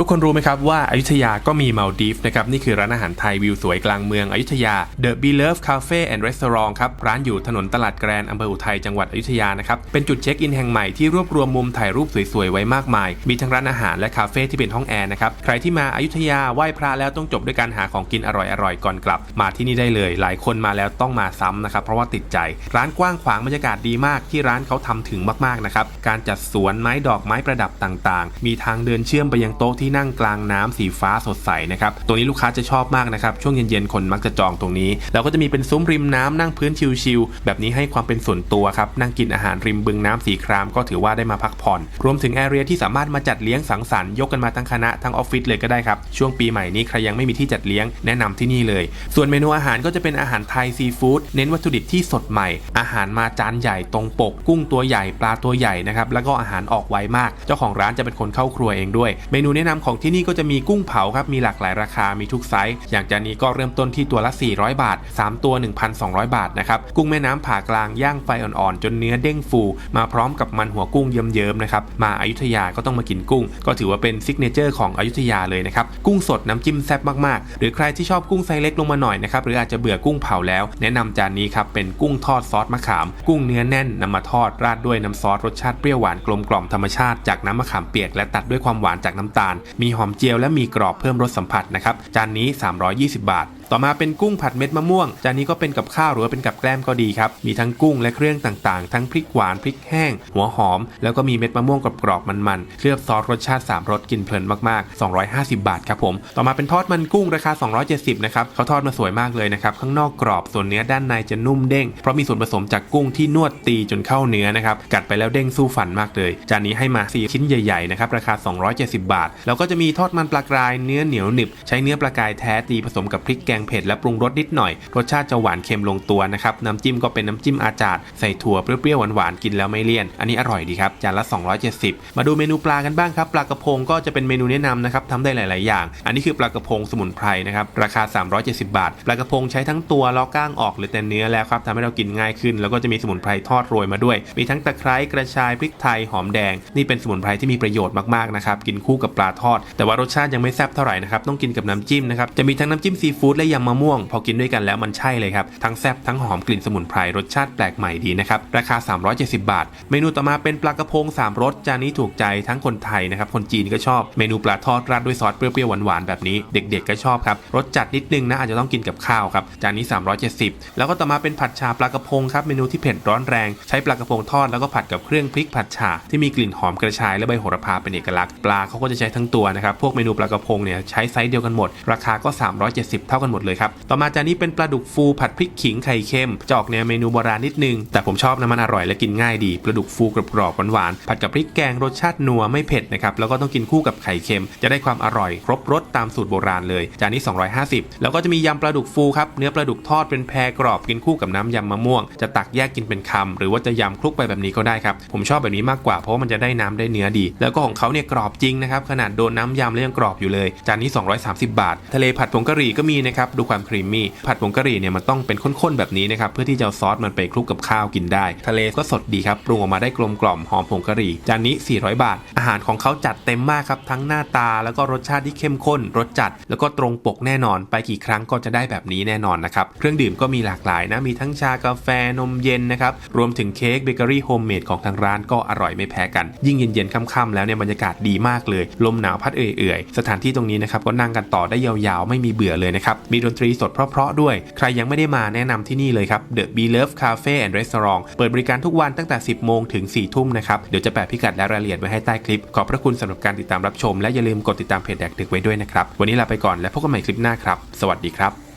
ทุกคนรู้ไหมครับว่าอายุทยาก็มีมาลดีฟนะครับนี่คือร้านอาหารไทยวิวสวยกลางเมืองอยุธยา The b e l o v e Cafe and Restaurant ครับร้านอยู่ถนนตลาดแกรนอำเภออุทัยจังหวัดอยุธยานะครับเป็นจุดเช็คอินแห่งใหม่ที่รวบรวมมุมถ่ายรูปสวยๆไว้มากมาย มีทั้งร้านอาหารและคาเฟ่ที่เป็นห้องแอร์นะครับใครที่มาอายุทยาไหว้พระแล้วต้องจบด้วยการหาของกินอร่อยๆก่อนกลับ มาที่นี่ได้เลย หลายคนมาแล้วต้องมาซ้ำนะครับเพราะว่าติดใจ ร้านกว้างขวางบรรยากาศดีมากที่ร้านเขาทำถึงมากๆนะครับการจัดสวนไม้ดอกไม้ประดับต่างๆ มีทางเดินเชื่อมไปยังโต๊ะที่นั่งกลางน้ำสีฟ้าสดใสนะครับตัวนี้ลูกค้าจะชอบมากนะครับช่วงเย็นๆคนมักจะจองตรงนี้แล้วก็จะมีเป็นซุ้มริมน้ำนั่งพื้นชิลๆแบบนี้ให้ความเป็นส่วนตัวครับนั่งกินอาหารริมบึงน้ำสีครามก็ถือว่าได้มาพักผ่อน รวมถึงแอเรียที่สามารถมาจัดเลี้ยงสังสรรค์ยกกันมาทั้งคณะทั้งออฟฟิศเลยก็ได้ครับช่วงปีใหม่นี้ใครยังไม่มีที่จัดเลี้ยงแนะนำที่นี่เลย ส่วนเมนูอาหารก็จะเป็นอาหารไทยซีฟู้ดเน้นวัตถุดิบที่สดใหม่ อาหารมาจานใหญ่ตรงปก กุ้งตัวใหญ่ปลาตัวใหญ่นะครับแล้วก็อาหารออกไวมาก เจ้าของร้านจะเป็นคนเข้าครัวเองด้วย เมนูแนะนำของที่นี่ก็จะมีกุ้งเผาครับมีหลากหลายราคามีทุกไซส์อย่างจานนี้ก็เริ่มต้นที่ตัวละ 400 บาท 3 ตัว 1,200 บาทนะครับกุ้งแม่น้ำผ่ากลางย่างไฟอ่อนๆ จนเนื้อเด้งฟู มาพร้อมกับมันหัวกุ้งเยิ้มๆนะครับมาอายุทยาก็ต้องมากินกุ้ง ก็ถือว่าเป็นซิกเนเจอร์ของอยุธยาเลยนะครับกุ้งสดน้ำจิ้มแซ่บมากๆ หรือใครที่ชอบกุ้งไซส์เล็กลงมาหน่อยนะครับหรืออาจจะเบื่อกุ้งเผาแล้ว แนะนำจานนี้ครับเป็นกุ้งทอดซอสมะขาม กุ้งเนื้อแน่นนำมาทอดราดด้วยน้ำซอสรสชาติเปรี้ยวหวานกลมกล่อมธรรมชาติจากน้ำมะขามเปียกและตัดด้วยความหวานจากน้ำตาลมีหอมเจียวและมีกรอบเพิ่มรสสัมผัสนะครับ จานนี้ 320 บาท ต่อมาเป็นกุ้งผัดเม็ดมะม่วง จานนี้ก็เป็นกับข้าวหรือว่าเป็นกับแกล้มก็ดีครับ มีทั้งกุ้งและเครื่องต่างๆ ทั้งพริกหวานพริกแห้ง หัวหอม แล้วก็มีเม็ดมะม่วงกรอบๆมันๆ เคลือบซอสรสชาติ 3รสกินเพลินมากๆ 250 บาทครับผม ต่อมาเป็นทอดมันกุ้งราคา 270 นะครับเขาทอดมาสวยมากเลยนะครับ ข้างนอกกรอบ ส่วนเนื้อด้านในจะนุ่มเด้ง เพราะมีส่วนผสมจากกุ้งที่นวดตีจนเข้าเนื้อนะครับ กัดไปแล้วเด้งสู้ฟันมากเลย จานนี้ให้มา 4 ชิ้นใหญ่ๆ นะครับ ราคา 270 บาท แล้วก็จะมีทอดมันปลากราย เนื้อเหนียวหนึบ ใช้เนื้อปลากรายแท้ตีผสมกับพริกแกงเผ็ดและปรุงรสนิดหน่อย รสชาติจะหวานเค็มลงตัวนะครับ น้ำจิ้มก็เป็นน้ำจิ้มอาจาดใส่ถั่วเปรี้ยวๆหวานๆกินแล้วไม่เลี่ยน อันนี้อร่อยดีครับ จานละ 270 มาดูเมนูปลากันบ้างครับ ปลากระพงก็จะเป็นเมนูแนะนำนะครับทำได้หลาย ๆ อย่าง อันนี้คือปลากระพงสมุนไพรนะครับ ราคา 370 บาท ปลากระพงใช้ทั้งตัวล้อก้างออกหรือแต่เนื้อแล้วครับทำให้เรากินง่ายขึ้น แล้วก็จะมีสมุนไพรทอดโรยมาด้วย มีทั้งตะไคร้กระชายพริกไทยหอมแดง นี่เป็นสมุนไพรที่มีประโยชน์มากๆนะครับ กินคู่กับปลาทอด แต่ว่ารสชาติยังไม่แซ่บเท่าไหร่นะครับ ต้องกินกับน้ำจิ้มนะครับ จะมีทั้งน้ำจิ้มซีฟู้ดและยำมะม่วง พอกินด้วยกันแล้วมันใช่เลยครับ ทั้งแซ่บทั้งหอมกลิ่นสมุนไพรรสชาติแปลกใหม่ดีนะครับ ราคา 370 บาท เมนูต่อมาเป็นปลากระพงสามรส จานนี้ถูกใจทั้งคนไทยนะครับ คนจีนก็ชอบ เมนูปลาทอดราดด้วยซอสเปรี้ยวๆหวานๆแบบนี้ เด็กๆก็ชอบครับ รสจัดนิดนึงนะอาจจะต้องกินกับข้าวครับ จานนี้ 370 แล้วก็ต่อมาเป็นผัดชาปลากระพงครับ เมนูที่เผ็ดร้อนแรง ใช้ปลากระพงทอดแล้วก็ผัดกับเครื่องพริกผัดฉ่าที่มีกลิ่นหอมกระชายและใบโหระพาเป็นเอกลักษณ์ ปลาเขาก็จะใช้ทั้งตัวนะครับ พวกเมนูปลากระพงเนี่ยใช้ไซส์เดียวกันหมด ราคาก็ 370 เท่ากันหมดเลยครับ ต่อมาจานนี้เป็นปลาดุกฟูผัดพริกขิงไข่เค็มจะออกแนวเมนูโบราณนิดนึง แต่ผมชอบนะมันอร่อยและกินง่ายดีปลาดุกฟูกรอบๆหวานๆผัดกับพริกแกงรสชาตินัวไม่เผ็ดนะครับแล้วก็ต้องกินคู่กับไข่เค็ม จะได้ความอร่อย ครบรสตามสูตรโบราณเลยจานนี้ 250 แล้วก็จะมียำปลาดุกฟูครับเนื้อปลาดุกทอดเป็นแพรกรอบกินคู่กับน้ำยำมะม่วง จะตักแยกกินเป็นคำหรือว่าจะยำคลุกไปแบบนี้ก็ได้ครับผมชอบแบบนี้มากกว่าเพราะว่ามันจะได้น้ำได้เนื้อดี แล้วก็ของเขาเนี่ยกรอบจริงนะครับขนาดโดนน้ำยำแล้วยังกรอบอยู่เลยจานนี้ 230 บาท ทะเลผัดผงกะหรี่ก็มีนะครับดูความครีมมี่ ผัดผงกะหรี่เนี่ยมันต้องเป็นข้นๆแบบนี้นะครับ เพื่อที่จะซอสมันไปคลุกกับข้าวกินได้ ทะเลก็สดดีครับ ปรุงออกมาได้กลมกล่อมหอมผงกะหรี่ จานนี้ 400 บาท อาหารของเขาจัดเต็มมากครับ ทั้งหน้าตาแล้วก็รสชาติที่เข้มข้น รสจัด แล้วก็ตรงปกแน่นอน ไปกี่ครั้งก็จะได้แบบนี้แน่นอนนะครับ เครื่องดื่มก็มีหลากหลายนะ มีทั้งชากาแฟ นมเย็นนะครับ รวมถึงเค้กเบเกอรี่โฮมเมดของทางร้านก็อร่อยไม่แพ้กัน ยิ่งเย็นๆค่ำๆแล้วเนี่ยบรรยากาศดีมากเลย ลมหนาวพัดเอื่อยๆ สถานที่ตรงนี้นะครับก็นั่งกันต่อได้ยาวๆ ไม่มีเบื่อเลยนะครับมีดนตรีสดเพราะๆด้วย ใครยังไม่ได้มาแนะนำที่นี่เลยครับ The b e Love Cafe and Restaurant เปิดบริการทุกวันตั้งแต่ 10 โมงถึง 4 ทุ่มนะครับ เดี๋ยวจะแปะพิกัดและรายละเอียดไว้ให้ใต้คลิป ขอบพระคุณสำหรับการติดตามรับชม และอย่าลืมกดติดตามเพจแดกดึกไว้ด้วยนะครับ วันนี้ลาไปก่อนและพบกันใหม่คลิปหน้าครับ สวัสดีครับ